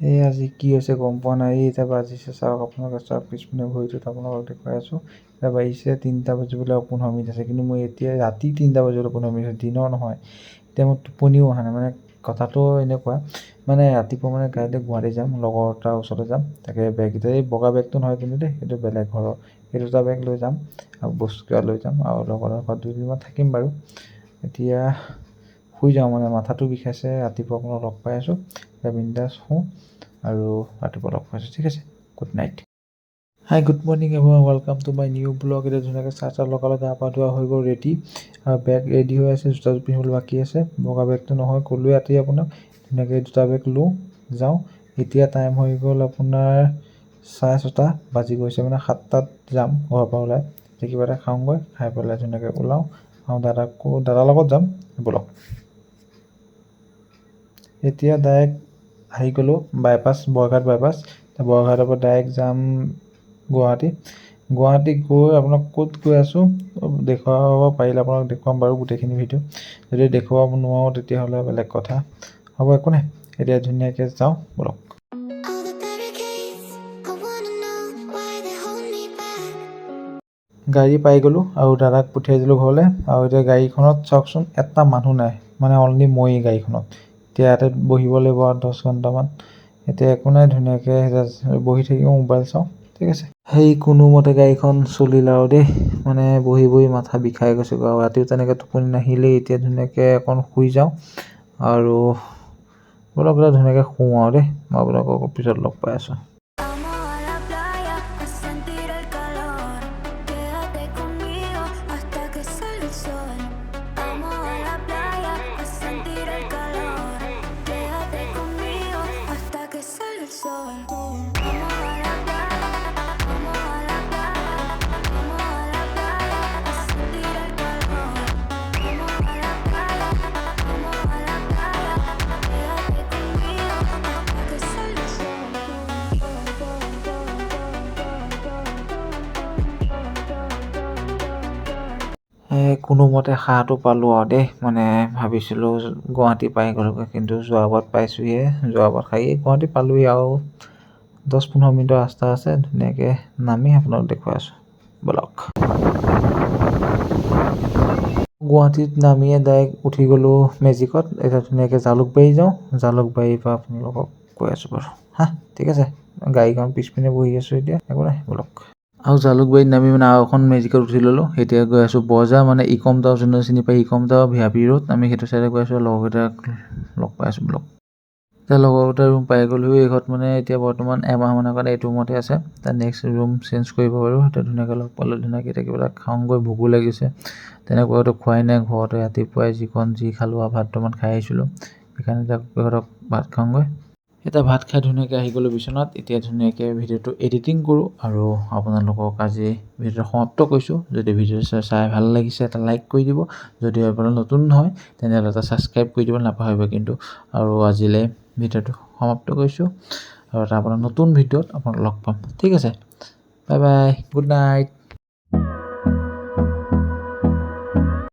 এই আজি কি হৈছে গম পোৱা নাই এই এতিয়া বাজিছে চাওক আপোনালোকে চাওক পিছপিনে ঘড়ীটোত আপোনালোকক দেখুৱাই আছোঁ। এতিয়া বাজিছে তিনিটা বাজিবলৈ পোন্ধৰ মিনিট আছে কিন্তু মই এতিয়া ৰাতি তিনিটা বাজিবলৈ পোন্ধৰ মিনিট আছে দিনৰ নহয়। এতিয়া মোৰ টোপনিও অহা নাই মানে কথাটো এনেকুৱা মানে ৰাতিপুৱা মানে কাইলৈ গুৱাহাটী যাম লগৰ এটাৰ ওচৰলৈ যাম তাকে বেগ এতিয়া এই বগা বেগটো নহয় কিন্তু দেই সেইটো বেলেগ ঘৰৰ এই দুটা বেগ লৈ যাম আৰু বস্তু কিবা লৈ যাম আৰু লগৰ ঘৰত দুদিনমান থাকিম বাৰু। এতিয়া শুই যাওঁ মানে মাথাটো বিষাইছে ৰাতিপুৱা আপোনাক লগ পাই আছোঁ এতিয়া বিন্দাছ শুওঁ আৰু ৰাতিপুৱা লগ পাইছোঁ ঠিক আছে good night hi good morning everyone welcome to my new blog এতিয়া ধুনীয়াকৈ চাহ চাহ লগালে গা পা ধোৱা হৈ গ'ল ৰেডি আৰু বেগ ৰেডি হৈ আছে জোতাযোৰ পিন্ধিবলৈ বাকী আছে বগা বেগটো নহয় ক'লোৱে ৰাতি আপোনাক ধুনীয়াকৈ দুটা বেগ লওঁ যাওঁ। এতিয়া টাইম হৈ গ'ল আপোনাৰ চাৰে ছটা বাজি গৈছে মানে সাতটাত যাম ঘৰৰ পৰা ওলাই। এতিয়া কিবা এটা খাওঁগৈ খাই পেলাই ধুনীয়াকৈ ওলাওঁ। আৰু দাদাকো দাদাৰ লগত যাম ব'লক। এতিয়া ডাইৰেক্ট আহি গ'লোঁ বাইপাছ বৰঘাট বাইপাছ বৰঘাটৰ পৰা ডাইৰেক্ট যাম গুৱাহাটী। গুৱাহাটী গৈ আপোনাক ক'ত গৈ আছোঁ দেখুৱাব পাৰিলে আপোনাক দেখুৱাম বাৰু গোটেইখিনি ভিডিঅ' যদি দেখুৱাব নোৱাৰোঁ তেতিয়াহ'লে বেলেগ কথা। হ'ব একো নাই এতিয়া ধুনীয়াকৈ যাওঁ ব'লক. গাড়ী পাই গ'লোঁ আৰু দাদাক পঠিয়াই দিলোঁ ঘৰলৈ। আৰু এতিয়া গাড়ীখনত চাওকচোন এটা মানুহ নাই মানে অনলি ময়েই গাড়ীখনত। এতিয়া ইয়াতে বহিব লাগিব আৰু দহ ঘণ্টামান। এতিয়া একো নাই ধুনীয়াকৈ বহি থাকিব মোবাইল চাওঁ ঠিক আছে। সেই কোনোমতে গাড়ীখন চলিল আৰু দেই। মানে বহি বহি মাথা বিষাই গৈছেগৈ আৰু ৰাতিও তেনেকৈ টোপনি নাহিলেই এতিয়া ধুনীয়াকৈ অকণ শুই যাওঁ আৰু ব'লক এতিয়া ধুনীয়াকৈ শুওঁ আৰু দেই। মই আপোনালোকক পিছত লগ পাই আছোঁ। কোনোমতে সাহটো পালোঁ আৰু দেই। মানে ভাবিছিলোঁ গুৱাহাটী পাই গ'লোগৈ কিন্তু যোৱাবাৰত পাইছোঁহিহে যোৱাবাৰত খাই গুৱাহাটী পালোঁহি আৰু। দহ পোন্ধৰ মিনিটৰ ৰাস্তা আছে ধুনীয়াকৈ নামি আপোনালোক দেখুৱাই আছোঁ ব'লক। গুৱাহাটীত নামিয়ে ডাইৰেক্ট উঠি গ'লোঁ মেজিকত। এতিয়া ধুনীয়াকৈ জালুকবাৰী যাওঁ। জালুকবাৰীৰ পৰা আপোনালোকক কৈ আছোঁ বাৰু। হা ঠিক আছে। গাড়ীখন পিছপিনে বহি আছোঁ এতিয়া। একো নাই ব'লক। আৰু জালুকবাৰীত নামি মানে আৰু এখন মেজিকত উঠি ল'লোঁ। এতিয়া গৈ আছোঁ বজাৰ মানে ইকম টাৱাৰ যোনে চিনি পায় ইকম tower V I P road. আমি সেইটো চাইডে গৈ আছোঁ লগৰকেইটাক লগ পাই আছোঁ ব'লক এতিয়া লগৰকেইটা ৰুম পাই গ'লোঁ এই ঘৰত মানে এতিয়া বৰ্তমান এমাহমানৰ কাৰণে এইটো ৰুমতে আছে। তাৰ নেক্সট ৰুম চেঞ্জ কৰিব বাৰু এতিয়া ধুনীয়াকৈ লগ পালোঁ ধুনীয়াকৈ এতিয়া কিবা এটা খাওঁগৈ ভোকো লাগিছে। তেনেকুৱাতো খোৱাই নাই ঘৰতে ৰাতিপুৱাই যিখন যি খালোঁ আৰু ভাত দুটামান খাই আহিছিলোঁ। সেইকাৰণে এতিয়া সিহঁতক ভাত খাওঁগৈ। এতিয়া ভাত খাই ধুনীয়াকৈ আহি গ'লোঁ বিচনাত। এতিয়া ধুনীয়াকৈ ভিডিঅ'টো এডিটিং কৰোঁ আৰু আপোনালোকক আজি ভিডিঅ'টো সমাপ্ত কৰিছোঁ যদি ভিডিঅ' চাই ভাল লাগিছে এটা লাইক কৰি দিব। যদি আপোনাৰ নতুন হয় তেনেহ'লে এটা ছাবস্ক্ৰাইব কৰি দিব নাপাহৰিব কিন্তু। আৰু আজিলৈ ভিডিঅ'টো সমাপ্ত কৰিছোঁ আৰু এটা আপোনাৰ নতুন ভিডিঅ'ত আপোনাক লগ পাম। ঠিক আছে। Bye bye good night